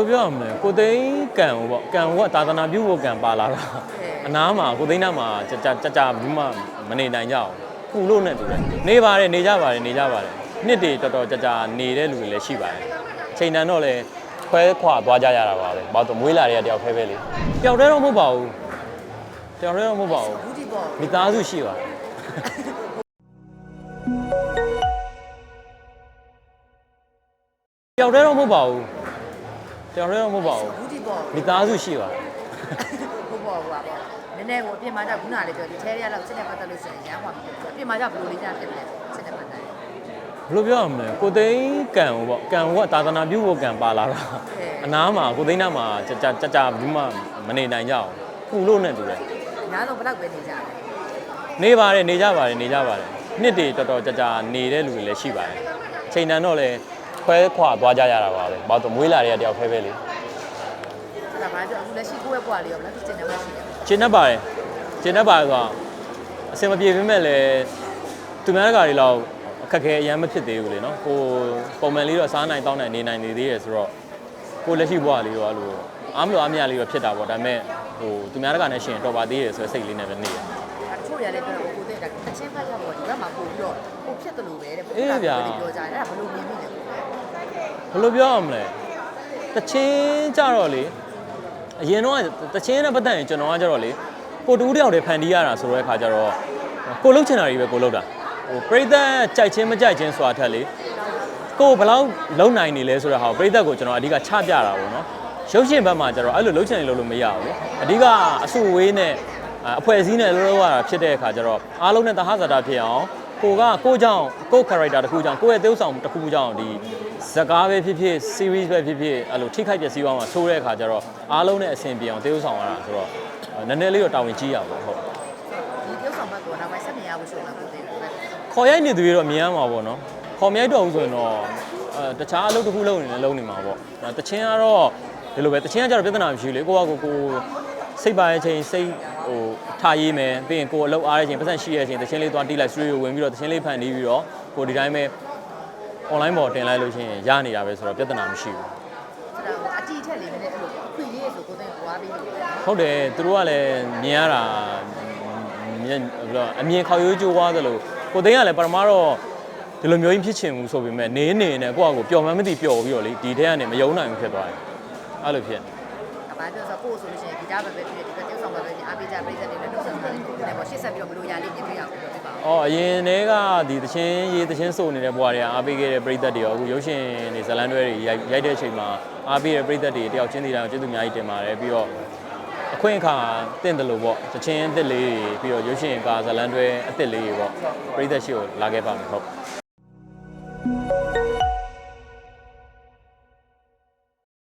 လိုပြောရမလဲကိုသိန်းကံဟိုပေါ့ကံဟိုကသာသနာပြုဖို့ကံပါလာတာအနားမှာကိုသိန်းနားမှာကြကြကြကြဘူးမှမနေနိုင်ကြအောင်ပူလို့နဲ့တူတယ်နေပါတယ်နေကြပါတယ်နေကြပါတယ်နှစ်တွေတော်တော်ကြကြနေတဲ့လူတွေလည်းရှိပါတယ်အချိန်တန်တော့လည်းခွဲခွာသွားကြရတာပါပဲဘာလို့မွေးလာတဲ့တယောက်ခဲပဲလေတယောက်တည်းတော့မဟုတ်ပါဘူးတယောက်တည်းတော့မဟုတ်ပါဘူးဘူးဒီပေါ့မိသားစုရှိပါတယ်တယောက်တည်းတော့မဟုတ်ပါဘူး တယောက်တည်းတော့မဟုတ်ပါဘူးဘူးဒီပေါ့မိသားစုရှိပါတယ်ဟုတ်ပေါ့ဟုတ်ပါပေါ့နည်းနည်းကိုအပြင်မှာကြောက်ခုနလေးပြောဒီထဲရလောက်စစ်နေပတ်သက်လို့ဆိုရင်ရမ်းပါပြီအပြင်မှာကြောက်ဘယ်လိုလေးကြဖြစ်လဲစစ်နေပတ်သက်ဘယ်လိုပြောရမလဲကိုသိန်းကံဟိုပေါ့ကံဟိုကသာသနာပြုဖို့ကံပါလာတာအနားမှာကိုသိန်းနားမှာကြကြကြကြဘူးမှမနေနိုင်ကြအောင်ပူလို့နဲ့တူတယ်ညားဆုံးဘယ်လောက်ပဲနေကြလဲနေပါတယ်နေကြပါတယ်နေကြပါတယ်နှစ်တွေတော်တော်ကြကြနေတဲ့လူတွေလည်းရှိပါတယ်အချိန်တန်တော့လည်း ခွဲခွာသွားကြရတာပါပဲဘာလို့မွေးလာတဲ့တယောက်ခဲပဲလေအဲ့ဒါဘာကြောင့်အခုလက်ရှိကိုယ့်ရဲ့ဘွားလေးရောဘယ်လောက်စစ်နေမှရှိလဲကျင်းတတ်ပါတယ်ကျင်းတတ်ပါတယ်ဆိုတော့အစင်မပြေပေမဲ့လည်းသူများတကာတွေလောက်အခက်ခဲအရန်မဖြစ်သေးဘူးလေနော်ကိုပုံမှန်လေးတော့စားနိုင်တောင်းနိုင်နေနိုင်နေသေးတယ်ဆိုတော့ကိုလက်ရှိဘဝလေးတော့အဲ့လိုအားမလို့အားမရလေးတော့ဖြစ်တာပေါ့ဒါပေမဲ့ဟိုသူများတကာနဲ့ရှင်တော်ပါသေးတယ်ဆိုတဲ့စိတ်လေးနဲ့ပဲနေတယ်တချို့တွေကလည်းပြောတော့ကိုသိတာအချင်းဖတ်ကြတော့ဒီဘက်မှာပို့ပြီးတော့ကိုဖြစ်တယ်လို့ပဲတဲ့ပြောကြတယ်အဲ့ဒါဘယ်လိုမြင်မိလဲကို ဘယ်လိုပြောရမလဲတချင်းကြတော့လေအရင်တော့တချင်းနဲ့ပတ်သက်ရင်ကျွန်တော်ကကြတော့လေကိုတူးတယောက်တည်းဖန်တီးရတာဆိုတဲ့အခါကျတော့ကိုလှုပ်ချင်တာတွေပဲကိုလှုပ်တာဟိုပရိသတ်ကြိုက်ချင်းမကြိုက်ချင်းဆိုတာထက်လေကိုဘယ်လောက်လုံနိုင်နေလဲဆိုတဲ့ဟာကိုပရိသတ်ကိုကျွန်တော်အဓိကချပြတာပေါ့နော်ရုပ်ရှင်ဘက်မှာကျတော့အဲ့လိုလှုပ်ချင်နေလို့လို့မရဘူးလေအဓိကအဆူဝေးနဲ့အဖွဲ့အစည်းနဲ့လှုပ်လှုပ်ရတာဖြစ်တဲ့အခါကျတော့အားလုံးနဲ့တဟဇာတာဖြစ်အောင် ကိုကကိုကြောင့်ကို character တစ်ခုကြောင့်ကိုယ့်ရဲ့သရုပ်ဆောင်တစ်ခုကြောင့်ဒီဇာကားပဲဖြစ်ဖြစ် series ပဲဖြစ်ဖြစ်အဲ့လိုထိခိုက်ပျက်စီးသွားမှာဆိုတဲ့အခါကျတော့အားလုံးနဲ့အဆင်ပြေအောင်သရုပ်ဆောင်ရတာဆိုတော့နည်းနည်းလေးတော့တာဝန်ကြီးရပါဘူးဟုတ်ဒီပြုတ်ဆောင်ဘက်ကနောက်ပိုင်းဆက်မြင်ရဖို့ဆိုတော့ကိုသိတယ်ခေါ်ရိုက်နေသူတွေတော့မြင်ရမှာပေါ့နော်ခေါ်မြိုက်တော့ဘူးဆိုရင်တော့အဲတခြားအလုပ်တစ်ခုလုပ်နေလည်းလုပ်နေမှာပေါ့အဲတချင်းကတော့ဒီလိုပဲတချင်းကကျတော့ပြဿနာမရှိဘူးလေကိုကကိုကိုစိတ်ပါရဲ့ချိန်စိတ် ဟိုထားရေးမယ်ပြီးရင်ကိုအလုပ်အားတဲ့ချိန်ပတ်စံရှိရဲ့ချိန်တချင်းလေးသွားတီးလိုက် studio ဝင်ပြီးတော့တချင်းလေးဖန်တီးပြီးတော့ကိုဒီတိုင်းပဲ online ပေါ်တင်လိုက်လို့ရှိရင်ရနေတာပဲဆိုတော့ပြဿနာမရှိဘူးဆိုတော့အတီးထက်လေးနည်းနည်းအဲ့လိုခွေလေးဆိုကိုသိတယ်ဝါပြီးလို့ဟုတ်တယ်သူတို့ကလည်းမြင်ရတာမြင်ဘယ်လိုအမြင်ခေါက်ရိုးကျိုးသွားသလိုကိုသိန်းကလည်းပထမတော့ဒီလိုမျိုးကြီးဖြစ်ချင်ဘူးဆိုပေမဲ့နေနေနဲ့ကိုယ့်အကိုပျော်မှန်းမသိပျော်ပြီးတော့လေဒီထဲကနေမယုံနိုင်ဘူးဖြစ်သွားတယ်အဲ့လိုဖြစ်။ ဘာပြောဆိုကိုဆိုလို့ရှိရင်ဂီတပဲပဲဖြစ်ဖြစ်ဒီကပြုတ်ဆောင်ပဲပဲဖြစ်အားပေးကြပြိဿတွေလည်းနှုတ်ဆက်တယ်ကိုလည်းပေါ့ရှစ်ဆက်ပြီးတော့ဘလို့ရလေးမြင်တွေ့ရအောင်ပြောပြပါဦးအော်အရင်တည်းကဒီသချင်းရေးသချင်းဆိုနေတဲ့ဘဝတွေကအားပေးခဲ့တဲ့ပရိသတ်တွေရောအခုရုပ်ရှင်တွေဇတ်လန်းတွဲတွေရိုက်ရိုက်တဲ့အချိန်မှာအားပေးတဲ့ပရိသတ်တွေတယောက်ချင်းစီတိုင်းကိုကျေးဇူးအများကြီးတင်ပါတယ်ပြီးတော့အခွင့်အခါတင့်တယ်လို့ပေါ့သချင်းအစ်စ်လေးတွေပြီးတော့ရုပ်ရှင်ကာဇတ်လန်းတွဲအစ်စ်လေးတွေပေါ့ပရိသတ်ရှိကိုလာခဲ့ပါမယ်ဟုတ်